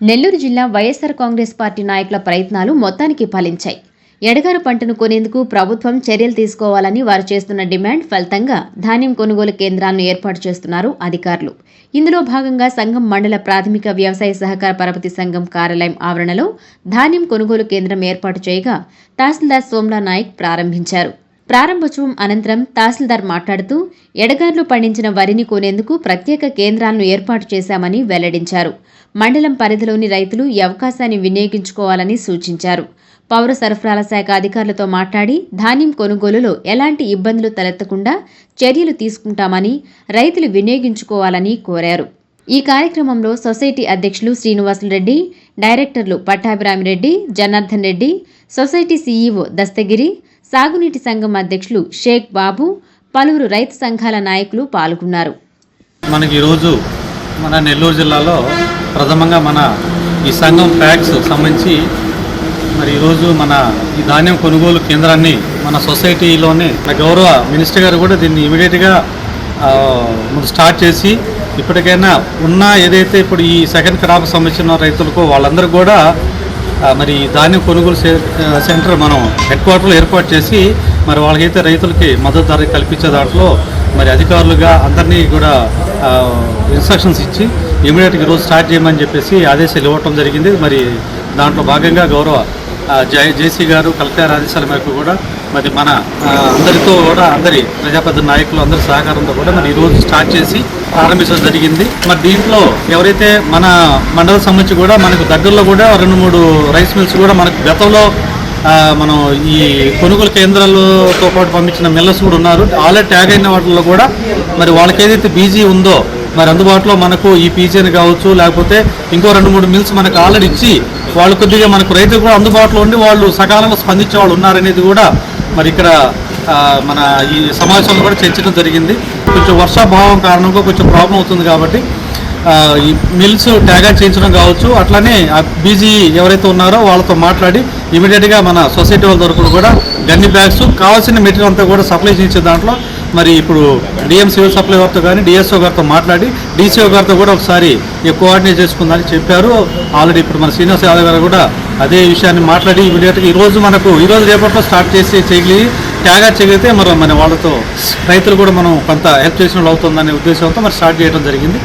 నెల్లూరు జిల్లా వైఎస్సార్ కాంగ్రెస్ పార్టీ నాయకుల ప్రయత్నాలు మొత్తానికి ఫలించాయి. ఎడగారు పంటను కొనేందుకు ప్రభుత్వం చర్యలు తీసుకోవాలని వారు చేస్తున్న డిమాండ్ ఫలితంగా ధాన్యం కొనుగోలు కేంద్రాలను ఏర్పాటు చేస్తున్నారు అధికారులు. ఇందులో భాగంగా సంఘం మండల ప్రాథమిక వ్యవసాయ సహకార పరపతి సంఘం కార్యాలయం ఆవరణలో ధాన్యం కొనుగోలు కేంద్రం ఏర్పాటు చేయగా తహసీల్దార్ సోమ్లా నాయక్ ప్రారంభించారు. ప్రారంభోత్సవం అనంతరం తహసీల్దార్ మాట్లాడుతూ ఎడగార్లు పండించిన వరిని కొనేందుకు ప్రత్యేక కేంద్రాలను ఏర్పాటు చేశామని వెల్లడించారు. మండలం పరిధిలోని రైతులు ఈ అవకాశాన్ని వినియోగించుకోవాలని సూచించారు. పౌర సరఫరాల శాఖ అధికారులతో మాట్లాడి ధాన్యం కొనుగోలులో ఎలాంటి ఇబ్బందులు తలెత్తకుండా చర్యలు తీసుకుంటామని రైతులు వినియోగించుకోవాలని కోరారు. ఈ కార్యక్రమంలో సొసైటీ అధ్యక్షులు శ్రీనివాసులు రెడ్డి డైరెక్టర్లు పట్టాభిరామిరెడ్డి జనార్దన్ రెడ్డి సొసైటీ సీఈఓ దస్తగిరి సాగునీటి సంఘం అధ్యక్షులు షేక్ బాబు పలువురు రైతు సంఘాల నాయకులు పాల్గొన్నారు. మనకి ఈరోజు మన నెల్లూరు జిల్లాలో ప్రథమంగా మన ఈ సంఘం ప్యాక్స్ సంబంధించి మరి ఈరోజు మన ఈ ధాన్యం కొనుగోలు కేంద్రాన్ని మన సొసైటీలోనే మన గౌరవ మినిస్టర్ గారు కూడా దీన్ని ఇమీడియట్గా స్టార్ట్ చేసి ఇప్పటికైనా ఉన్న ఏదైతే ఇప్పుడు ఈ సెకండ్ క్రాప్ సంబంధించిన రైతులకు వాళ్ళందరూ కూడా మరి ధాన్యం కొనుగోలు సెంటర్ మనం హెడ్ క్వార్టర్లో ఏర్పాటు చేసి మరి వాళ్ళకైతే రైతులకి మద్దతు ధర కల్పించే దాంట్లో మరి అధికారులుగా అందరినీ కూడా ఇన్స్ట్రక్షన్స్ ఇచ్చి ఇమీడియట్గా ఈరోజు స్టార్ట్ చేయమని చెప్పేసి ఆదేశాలు ఇవ్వటం జరిగింది. మరి దాంట్లో భాగంగా గౌరవ జేసీ గారు కలెక్టర్ ఆదేశాల మేరకు కూడా మరి మన అందరితో కూడా అందరి ప్రజాపతి నాయకులు అందరి సహకారంతో కూడా మరి ఈరోజు స్టార్ట్ చేసి ప్రారంభించడం జరిగింది. మరి దీంట్లో ఎవరైతే మన మండలం సంబంధించి కూడా మనకు దగ్గరలో కూడా రెండు మూడు రైస్ మిల్స్ కూడా మనకు గతంలో మనం ఈ కొనుగోలు కేంద్రాలతో పాటు పంపించిన మిల్లర్స్ కూడా ఉన్నారు. ఆల్రెడీ ట్యాగ్ అయిన వాటిల్లో కూడా మరి వాళ్ళకి ఏదైతే బీజీ ఉందో మరి అందుబాటులో మనకు ఈ పీజీని కావచ్చు లేకపోతే ఇంకో రెండు మూడు మిల్స్ మనకు ఆల్రెడీ ఇచ్చి వాళ్ళు కొద్దిగా మనకు రైతులు కూడా అందుబాటులో ఉండి వాళ్ళు సకాలంలో స్పందించే వాళ్ళు ఉన్నారనేది కూడా మరి ఇక్కడ మన ఈ సమావేశంలో కూడా చర్చించడం జరిగింది. కొంచెం వర్షాభావం కారణంగా కొంచెం ప్రాబ్లం అవుతుంది కాబట్టి ఈ మిల్స్ ట్యాగా చేయించడం కావచ్చు అట్లానే ఆ బీజీ ఎవరైతే ఉన్నారో వాళ్ళతో మాట్లాడి ఇమీడియట్గా మన సొసైటీ వాళ్ళ తరపున కూడా గన్ని బ్యాగ్స్ కావాల్సిన మెటీరియల్ అంతా కూడా సప్లై చేసే దాంట్లో మరి ఇప్పుడు డిఎం సివిల్ సప్లై వారితో కానీ డిఎస్ఓ గారితో మాట్లాడి డీసీఓ గారితో కూడా ఒకసారి కోఆర్డినేట్ చేసుకుందని చెప్పారు. ఆల్రెడీ ఇప్పుడు మన శ్రీనివాస యాదవ్ గారు కూడా అదే విషయాన్ని మాట్లాడి ఇమీడియట్గా ఈరోజు మనకు ఈరోజు రేపట్లో స్టార్ట్ చేసి చేయగలిగి త్యాగా చేయగలిగితే మరి మన వాళ్ళతో రైతులు కూడా మనం కొంత హెల్ప్ చేసిన అవుతుందనే ఉద్దేశంతో మరి స్టార్ట్ చేయడం జరిగింది.